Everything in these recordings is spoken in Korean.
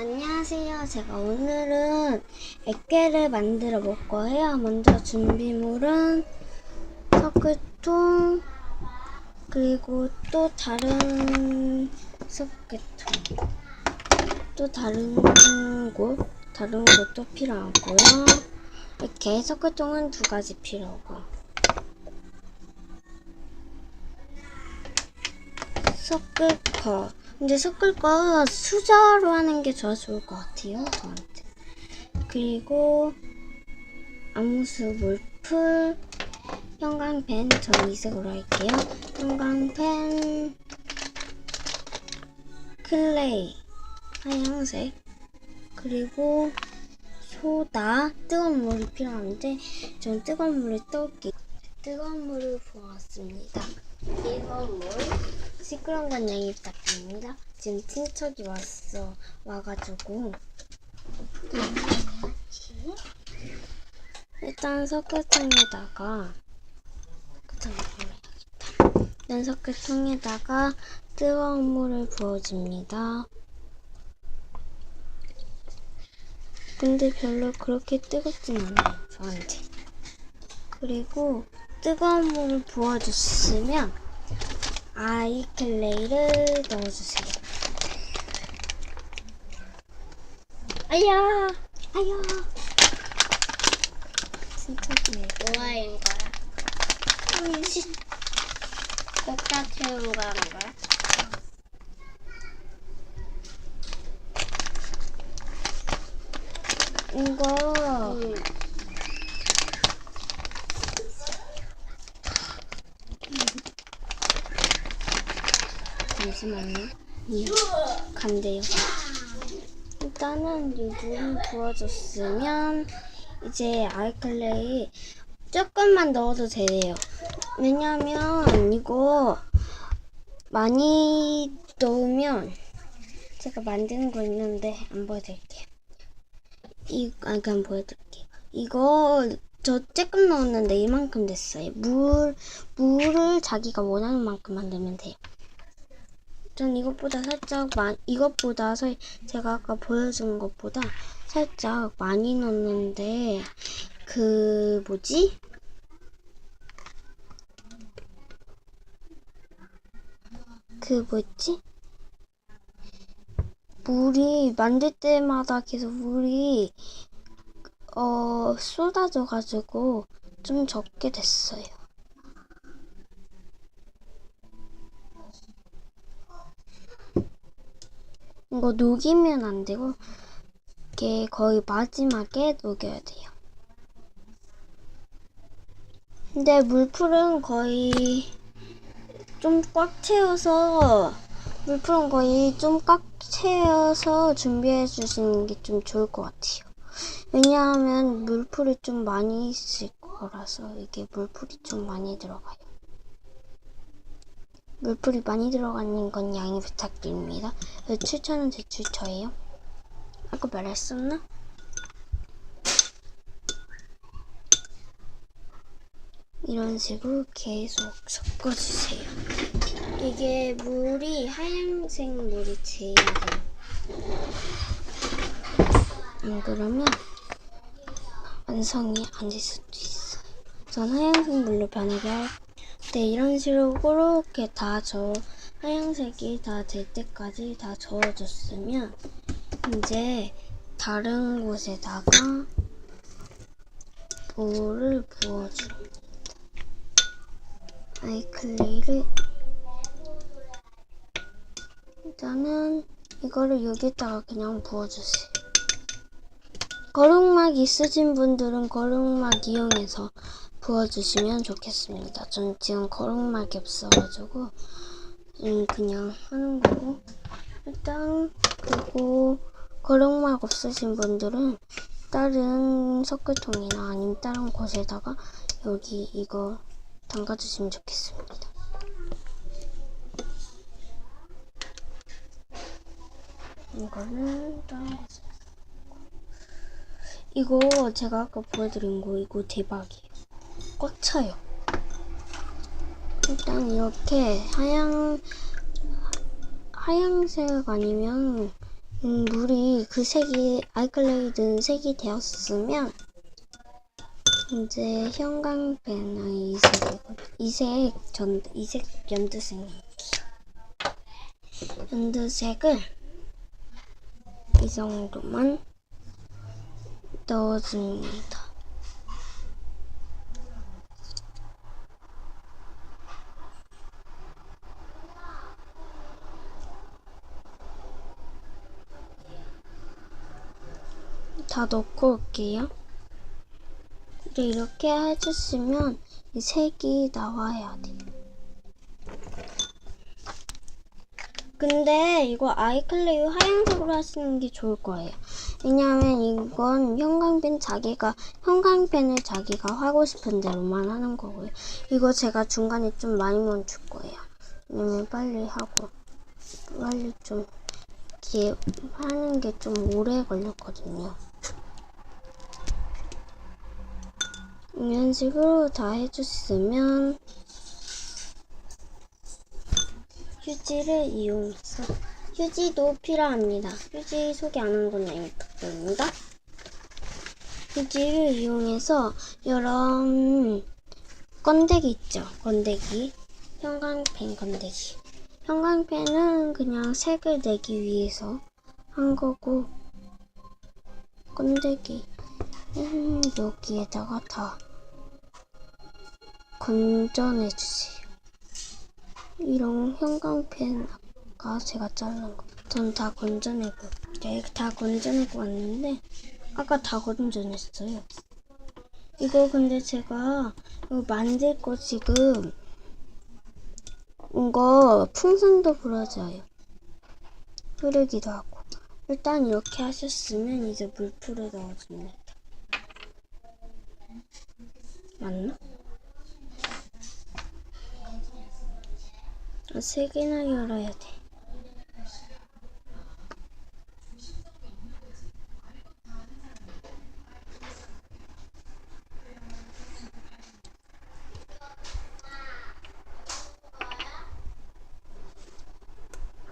안녕하세요. 제가 오늘은 액괴를 만들어 볼 거예요. 먼저 준비물은 석회통 그리고 또 다른 석회통 또 다른 곳 다른 것도 필요하고요. 이렇게 석회통은 두 가지 필요하고 거. 근데 섞을 거 수저로 하는 게 더 좋을 것 같아요, 저한테. 그리고 아무수 물풀, 형광펜, 전 이색으로 할게요. 형광펜, 클레이, 하얀색, 그리고 소다, 뜨거운 물이 필요한데, 전 뜨거운 물을 떠올게요. 뜨거운 물을 부었습니다. 뜨거운 물. 시끄러운 건 양해 부탁드립니다. 지금 친척이 왔어. 와가지고. 일단 석회통에다가. 일단 석회통에다가 뜨거운 물을 부어줍니다. 근데 별로 그렇게 뜨겁진 않아요, 저한테. 그리고 뜨거운 물을 부어줬으면 아이클레이를 넣어주세요. 아야, 아야. 진짜 귀여워. 뭐하는 거야? 시- kok자 채우고 하는 거야? 이거 응. 잠시만요. 예, 간대요. 일단은 이 물을 부어줬으면 이제 아이클레이 조금만 넣어도 돼요. 왜냐면 이거 많이 넣으면 제가 만드는 거 있는데 안 보여드릴게요. 이, 아, 그냥 보여드릴게요. 이거 저 조금 넣었는데 이만큼 됐어요. 물, 물을 자기가 원하는 만큼 만들면 돼요. 전 이것보다 살짝 많 이것보다 살 제가 아까 보여준 것보다 살짝 많이 넣었는데 그 뭐지? 그 뭐지? 물이 만들 때마다 계속 물이 어 쏟아져 가지고 좀 적게 됐어요. 이거 녹이면 안 되고 이게 거의 마지막에 녹여야 돼요. 근데 물풀은 거의 좀 꽉 채워서 물풀은 거의 좀 꽉 채워서 준비해 주시는 게 좀 좋을 것 같아요. 왜냐하면 물풀이 좀 많이 있을 거라서 이게 물풀이 좀 많이 들어가요. 물풀이 많이 들어가는 건 양해 부탁드립니다. 그 추천은 제 추천이에요. 아까 말했었나? 이런 식으로 계속 섞어주세요. 이게 물이 하얀색 물이 제일 안 그러면 완성이 안 될 수도 있어요. 전 하얀색 물로 변하게 할 때 이런 식으로 이렇게 다 저 하얀색이 다 될 때까지 다 저어줬으면 이제 다른 곳에다가 물을 부어줍니다. 아이클레이를 일단은 이거를 여기다가 그냥 부어주세요. 거룩막 있으신 분들은 거룩막 이용해서 부어주시면 좋겠습니다. 전 지금 거룩막이 없어가지고 음, 그냥 하는 거고 일단 그리고 거룩막 없으신 분들은 다른 석회통이나 아니면 다른 곳에다가 여기 이거 담가주시면 좋겠습니다. 이거는 다른 곳에 이거 제가 아까 보여드린 거 이거 대박이에요. 꽉 차요. 일단 이렇게 하양 하양색 아니면 음, 물이 그 색이 아이클레이 든 색이 되었으면 이제 형광펜의 이색이거든. 이색 전 이색 연두색 연두색을 이 정도만 넣어줍니다. 다 넣고 올게요. 근데 이렇게 해주시면 이 색이 나와야 돼. 근데 이거 아이클레이 하얀색으로 하시는 게 좋을 거예요. 왜냐하면 이건 형광펜 자기가 형광펜을 자기가 하고 싶은 대로만 하는 거고요. 이거 제가 중간에 좀 많이 멈출 거예요. 왜냐면 빨리 하고 빨리 좀 이렇게 하는 게 좀 오래 걸렸거든요. 이런 식으로 다 해줬으면 휴지를 이용해서 휴지도 필요합니다. 휴지 소개 안 한건 여기입니다. 휴지를 이용해서 이런 건데기 있죠? 건데기 형광펜 건데기 형광펜은 그냥 색을 내기 위해서 한 거고 건데기 음, 여기에다가 다 건져내 주세요. 이런 형광펜 아까 제가 자른 거. 전 다 건져내고, 네, 다 건져내고 왔는데, 아까 다 건져냈어요. 이거 근데 제가 이거 만들 거 지금, 이거 풍선도 불어져요. 흐르기도 하고. 일단 이렇게 하셨으면 이제 물풀을 넣어줍니다. 맞나? 세 개나 열어야 돼.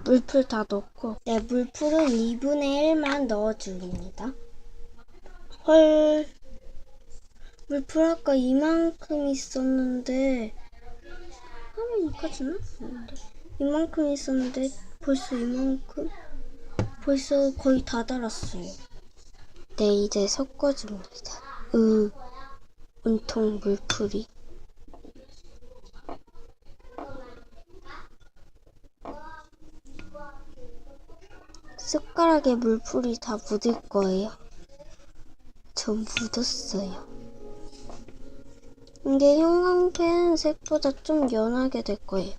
물풀 다 넣고 네 물풀은 2분의 1만 넣어줍니다. 헐 물풀 아까 이만큼 있었는데 이까지나? 아닌데. 이만큼 있었는데 벌써 이만큼? 벌써 거의 다 달았어요. 네, 이제 섞어줍니다. 으, 온통 물풀이. 숟가락에 물풀이 다 묻을 거예요. 전 묻었어요. 이게 형광펜 색보다 좀 연하게 될 거예요.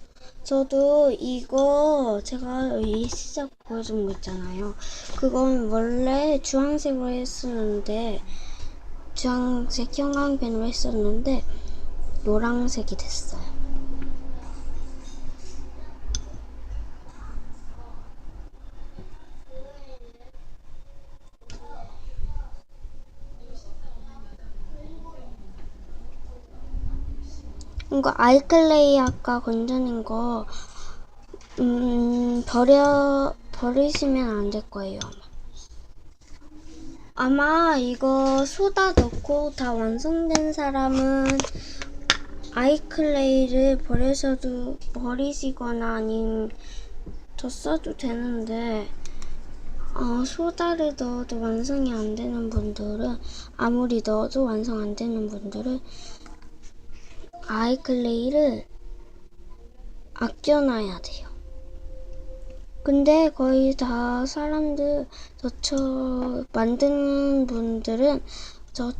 저도 이거 제가 이 시작 보여준 거 있잖아요. 그건 원래 주황색으로 했었는데 주황색 형광펜으로 했었는데 노란색이 됐어요. 이거 아이클레이 아까 건져낸 거, 음, 버려, 버리시면 안 될 거예요, 아마. 아마 이거 소다 넣고 다 완성된 사람은 아이클레이를 버리셔도, 버리시거나 아니면 더 써도 되는데, 어, 소다를 넣어도 완성이 안 되는 분들은, 아무리 넣어도 완성 안 되는 분들은 아이클레이를 아껴놔야 돼요. 근데 거의 다 사람들 저처 만드는 분들은 저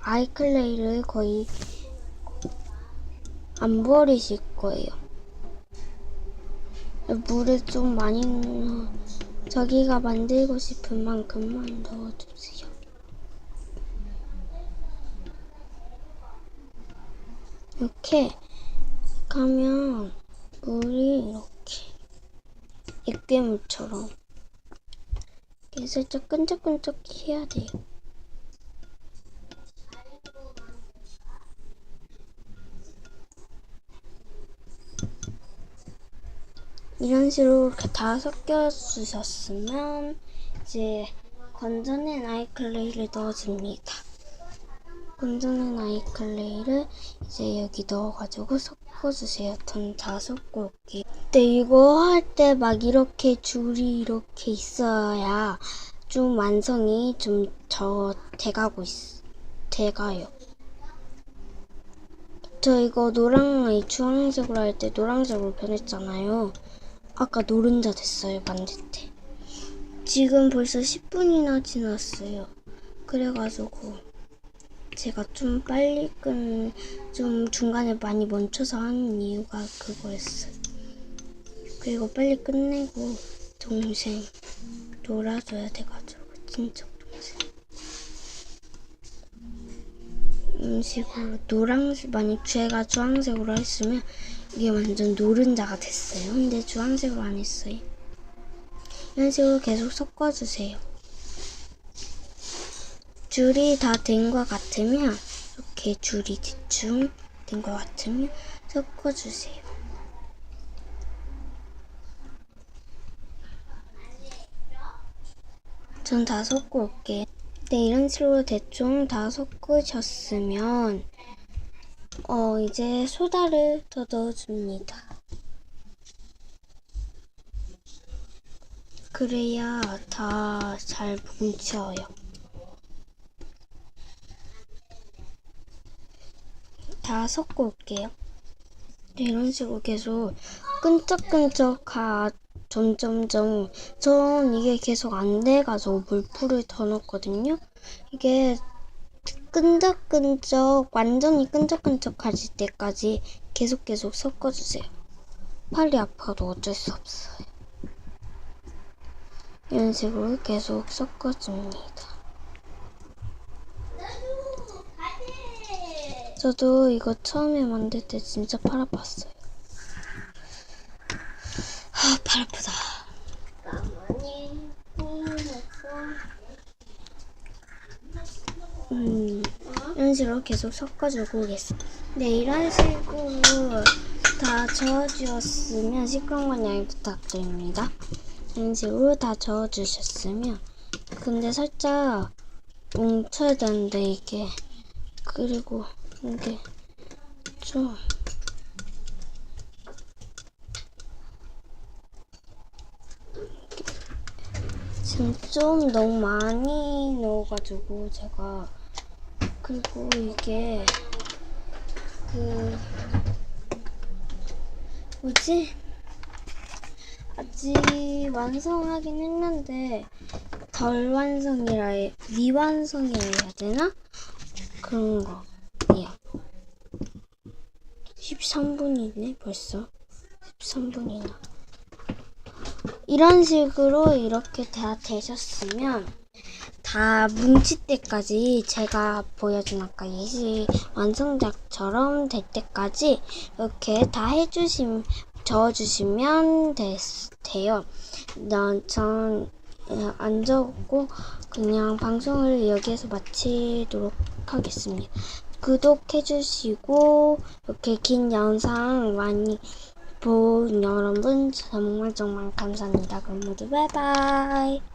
아이클레이를 거의 안 버리실 거예요. 물을 좀 많이 넣어 자기가 만들고 싶은 만큼만 넣어주세요. 이렇게 가면 물이 이렇게 액괴물처럼 이렇게 살짝 끈적끈적 해야 돼요. 이런 식으로 이렇게 다 섞여 주셨으면 이제 건져낸 아이클레이를 넣어줍니다. 건져낸 아이클레이를 이제 여기 넣어가지고 섞어주세요. 전 다 섞고 올게요. 근데 이거 할 때 막 이렇게 줄이 이렇게 있어야 좀 완성이 좀 저 돼가고 있, 돼가요. 저 이거 노랑, 아니 주황색으로 할 때 노란색으로 변했잖아요. 아까 노른자 됐어요, 만들 때. 지금 벌써 10분이나 지났어요. 그래가지고 제가 좀 빨리 끈, 좀 중간에 많이 멈춰서 하는 이유가 그거였어요. 그리고 빨리 끝내고 동생 놀아줘야 돼가지고 친척 동생. 이런 식으로 노란색 만약 제가 주황색으로 했으면 이게 완전 노른자가 됐어요. 근데 주황색으로 안 했어요. 이런 식으로 계속 섞어주세요. 줄이 다 된 것 같으면 이렇게 줄이 대충 된 것 같으면 섞어주세요. 전 다 섞고 올게요. 네, 이런 식으로 대충 다 섞으셨으면 어 이제 소다를 더 넣어줍니다. 그래야 다 잘 뭉쳐요. 다 섞고 올게요. 네, 이런 식으로 계속 끈적끈적하 점점점 전 이게 계속 안 돼가지고 물풀을 더 넣었거든요. 이게 끈적끈적 완전히 끈적끈적해질 때까지 계속 계속 섞어주세요. 팔이 아파도 어쩔 수 없어요. 이런 식으로 계속 섞어줍니다. 저도 이거 처음에 만들 때 진짜 팔 아팠어요. 아, 팔 아프다. 음, 이런 식으로 계속 섞어주고 오겠습니다. 네, 이런 식으로 다 저어주었으면 건 양해 부탁드립니다. 이런 식으로 다 저어주셨으면 근데 살짝 뭉쳐야 되는데 이게 그리고 이게 좀 지금 좀 너무 많이 넣어가지고 제가 그리고 이게 그 뭐지? 아직 완성하긴 했는데 덜 완성이라 해, 미완성이라 해야 되나? 그런 거예요. 13분이네 벌써 13분이나. 이런 식으로 이렇게 다 되셨으면 다 뭉칠 때까지 제가 보여준 아까 예시 완성작처럼 될 때까지 이렇게 다 해주심 저어주시면 됐, 돼요. 난전안 적고 그냥 방송을 여기에서 마치도록 하겠습니다. 구독해주시고 이렇게 긴 영상 많이 본 여러분 정말 정말 감사합니다. 그럼 모두 바이바이.